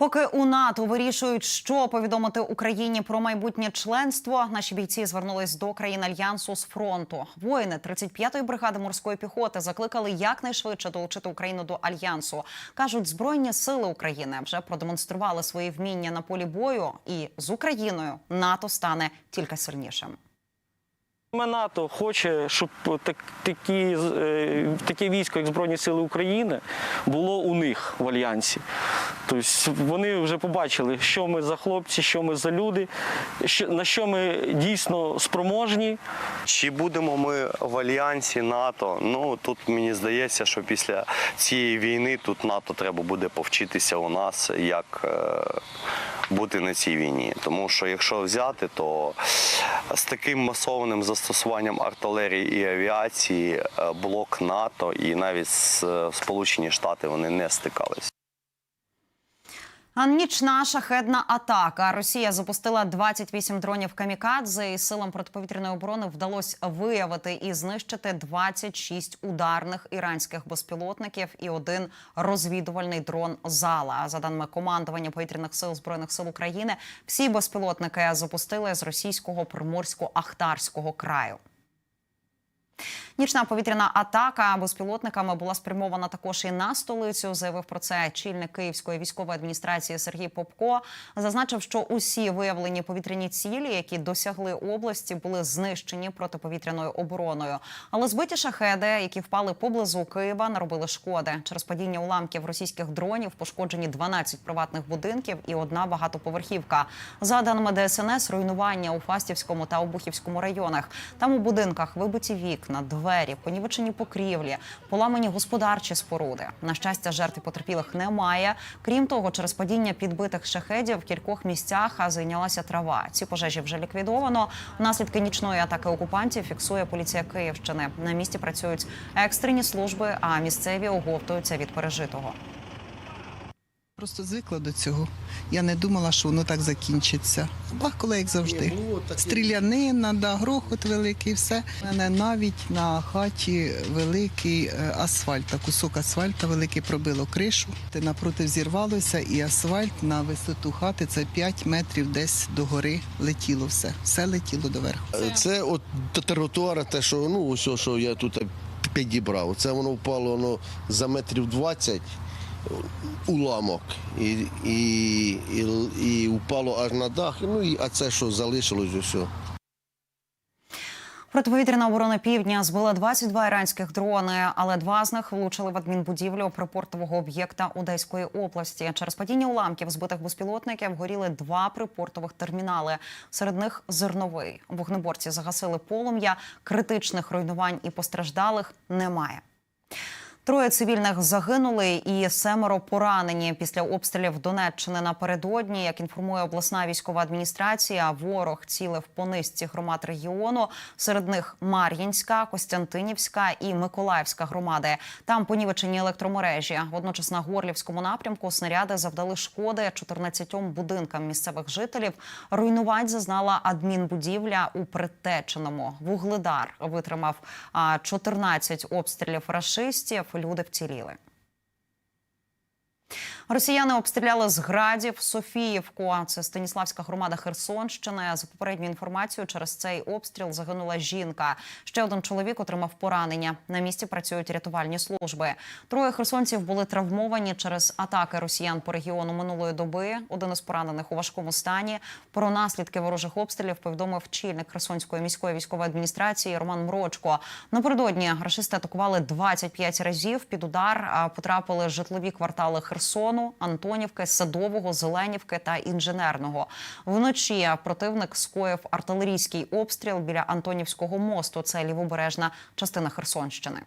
Поки у НАТО вирішують, що повідомити Україні про майбутнє членство, наші бійці звернулись до країн альянсу з фронту. Воїни 35-ї бригади морської піхоти закликали якнайшвидше долучити Україну до альянсу. кажуть, збройні сили України вже продемонстрували свої вміння на полі бою, і з Україною НАТО стане тільки сильнішим. НАТО хоче, щоб так, такі, е, таке військо, як Збройні Сили України, було у них в альянсі. Тобто вони вже побачили, що ми за хлопці, що ми за люди, на що ми дійсно спроможні. Чи будемо ми в альянсі НАТО? Ну тут мені здається, що після цієї війни тут НАТО треба буде повчитися у нас, як е, бути на цій війні. Тому що якщо взяти, то з таким масованим застосуванням артилерії і авіації е, блок НАТО і навіть е, Сполучені Штати вони не стикались. А Нічна шахедна атака. Росія запустила 28 дронів камікадзе. І силам протиповітряної оборони вдалося виявити і знищити 26 ударних іранських безпілотників і один розвідувальний дрон зала. За даними командування повітряних сил збройних сил України, всі безпілотники запустили з російського приморсько-ахтарського краю. Нічна повітряна атака безпілотниками була спрямована також і на столицю. Заявив про це чільник Київської військової адміністрації Сергій Попко. Зазначив, що усі виявлені повітряні цілі, які досягли області, були знищені протиповітряною обороною. Але збиті шахеди, які впали поблизу Києва, наробили шкоди. Через падіння уламків російських дронів пошкоджені 12 приватних будинків і одна багатоповерхівка. За даними ДСНС, руйнування у Фастівському та Обухівському районах. Там у будинках вибиті вікна, двері, понівечені покрівлі, поламані господарчі споруди. На щастя, жертв потерпілих немає. Крім того, через падіння підбитих шахедів в кількох місцях зайнялася трава. Ці пожежі вже ліквідовано. Наслідки нічної атаки окупантів фіксує поліція Київщини. На місці працюють екстрені служби, а місцеві оговтуються від пережитого. Просто звикла до цього. Я не думала, що воно так закінчиться. Бахкало, як завжди. Стрілянина, да, грохот великий, все. У мене навіть на хаті великий е, асфальт, кусок асфальта великий пробило кришу. Те Напроти взірвалося, і асфальт на висоту хати це 5 метрів десь до гори летіло все. Все летіло доверху. Це от тротуара, те, що ну ось, що я тут підібрав. Це воно впало воно за метрів 20 уламок. І, і, і, і впало аж на дах. Ну і а це що залишилось усе. Протиповітряна оборона півдня збила 22 іранських дрони, але два з них влучили в адмінбудівлю припортового об'єкта Одеської області. Через падіння уламків збитих безпілотників горіли два припортових термінали. Серед них зерновий. Вогнеборці загасили полум'я. Критичних руйнувань і постраждалих немає. Троє цивільних загинули і семеро поранені після обстрілів Донеччини напередодні. Як інформує обласна військова адміністрація, ворог цілив по низці громад регіону. Серед них Мар'їнська, Костянтинівська і Миколаївська громади. Там понівечені електромережі. Водночас на Горлівському напрямку снаряди завдали шкоди 14 будинкам місцевих жителів. Руйнувань зазнала адмінбудівля у Притеченому. Вугледар витримав а, 14 обстрілів рашистів. Люди вціліли. Росіяни обстріляли з градів Софіївку. Це Станіславська громада Херсонщини. За попередньою інформацією, через цей обстріл загинула жінка. Ще один чоловік отримав поранення. На місці працюють рятувальні служби. Троє херсонців були травмовані через атаки росіян по регіону минулої доби. Один із поранених у важкому стані. Про наслідки ворожих обстрілів повідомив чільник Херсонської міської військової адміністрації Роман Мрочко. Напередодні рашисти атакували 25 разів. Під удар потрапили житлові квартали Херсону, Антонівки, Садового, Зеленівки та інженерного. Вночі противник скоїв артилерійський обстріл біля Антонівського мосту. Це лівобережна частина Херсонщини.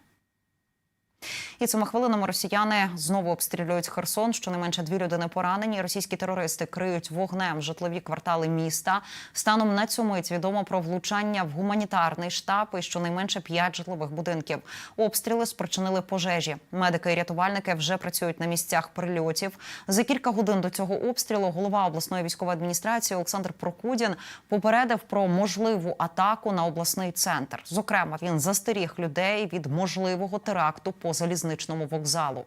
І цими хвилинами росіяни знову обстрілюють Херсон. Щонайменше дві людини поранені. Російські терористи криють вогнем житлові квартали міста. Станом на цю мить відомо про влучання в гуманітарний штаб і щонайменше п'ять житлових будинків. Обстріли спричинили пожежі. Медики і рятувальники вже працюють на місцях прильотів. За кілька годин до цього обстрілу голова обласної військової адміністрації Олександр Прокудін попередив про можливу атаку на обласний центр. Зокрема, він застеріг людей від можливого теракту по залізничному вокзалу.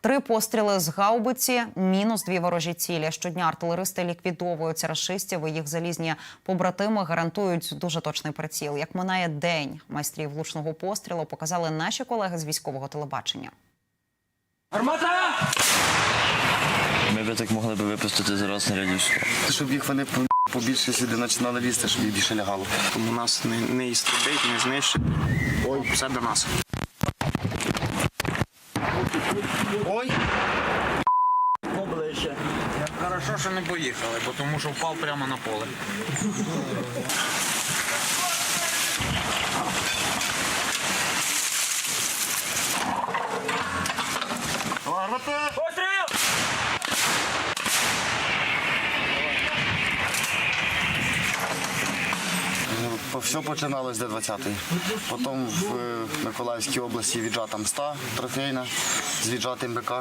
Три постріли з гаубиці, мінус дві ворожі цілі. Щодня артилеристи ліквідовують рашистів. і Їх залізні побратими гарантують дуже точний приціл. Як минає день майстрів влучного пострілу, показали наші колеги з військового телебачення. Ми би так могли б випустити зараз снарядів. Щоб їх вони побільше сюди починали лізти, щоб їх більше лягало. Тому нас не, не істребить, не знищить. Ой, все до нас. Ой! Хорошо, що не поїхали, бо тому що впав прямо на поле. Все починалось з 20-ї. Потім в е, Миколаївській області віджата мста трофейна з віджатим БК.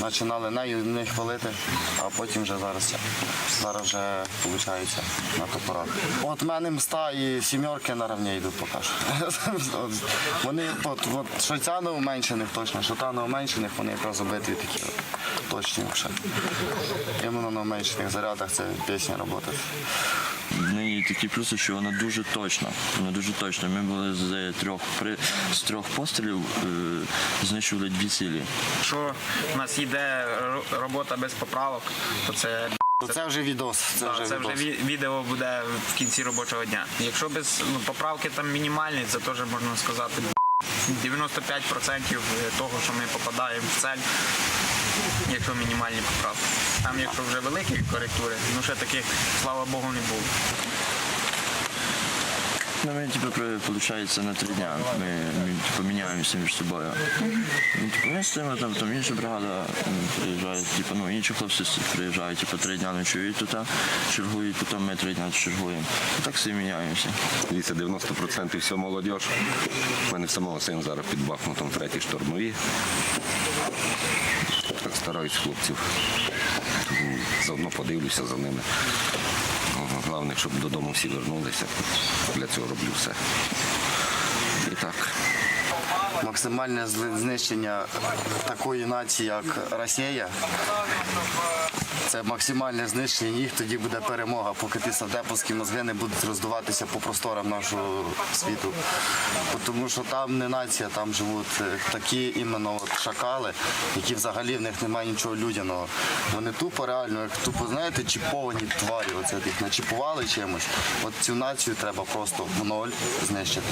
Починали нею не хвалити, а потім вже зараз. Зараз вже виходить на топорах. От в мене мста і сімерки наравні йдуть поки що. Вони, от, от, що ця на уменшених точно, що та на уменшених, вони якраз обидві такі от, точні вже. Іменно на уменшених зарядах це пісня роботи. В неї такі плюси, що вона дуже точна. Вона дуже точна. Ми були з трьох при з трьох пострілів е, знищували дві цілі. Якщо у нас йде робота без поправок, то це, То це вже відос. Це та, вже це відос. ві- відео буде в кінці робочого дня. Якщо без ну, поправки там мінімальні, це теж можна сказати 95% того, що ми попадаємо в цель, якщо мінімальні поправки. Там, якщо вже великі коректури, ну ще таких, слава Богу, не було. Ну, ми типу, виходить, на три дня. Ми, ми типу, міняємося між собою. Ну, типу, ми стоїмо там, там інша бригада приїжджає, типу, ну, інші хлопці приїжджають, типу, три дня ночують тут, чергують, потім ми три дня чергуємо. Так всі міняємося. Дивіться, 90% все молодь. У мене самого син зараз під Бахмутом третій штурмові. Так стараюсь хлопців. Заодно подивлюся за ними. Головне, щоб додому всі вернулися. Для цього роблю все. І так. Максимальне знищення такої нації, як Росія. Це максимальне знищення їх, тоді буде перемога, поки ті садеповські мозги не будуть роздуватися по просторам нашого світу. Тому що там не нація, там живуть е, такі іменно шакали, які взагалі в них немає нічого людяного. Вони тупо реально, як тупо, знаєте, чіповані тварі. Оце їх начіпували чимось. От цю націю треба просто в ноль знищити.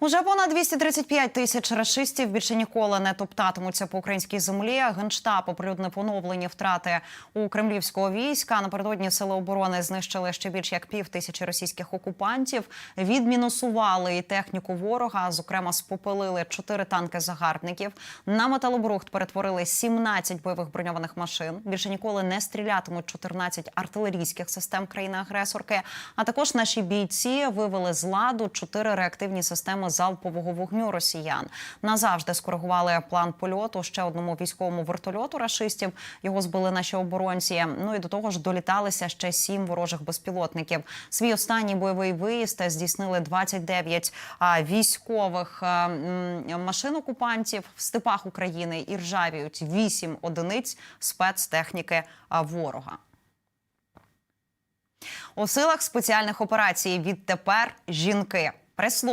Уже понад 235 тисяч рашистів більше ніколи не топтатимуться по українській землі. Генштаб оприлюднив поновлені втрати у кремлівського війська. Напередодні сили оборони знищили ще більш як пів тисячі російських окупантів. Відмінусували і техніку ворога. Зокрема, спопелили чотири танки загарбників. На металобрухт перетворили 17 бойових броньованих машин. Більше ніколи не стрілятимуть 14 артилерійських систем країни-агресорки. А також наші бійці вивели з ладу чотири реактивні системи залпового вогню росіян. Назавжди скоригували план польоту ще одному військовому вертольоту рашистів. Його збили наші оборонці. Ну і до того ж доліталися ще сім ворожих безпілотників. Свій останній бойовий виїзд здійснили 29 а, військових машин окупантів в степах України і ржавіють 8 одиниць спецтехніки ворога. У силах спеціальних операцій відтепер жінки. Прес-служба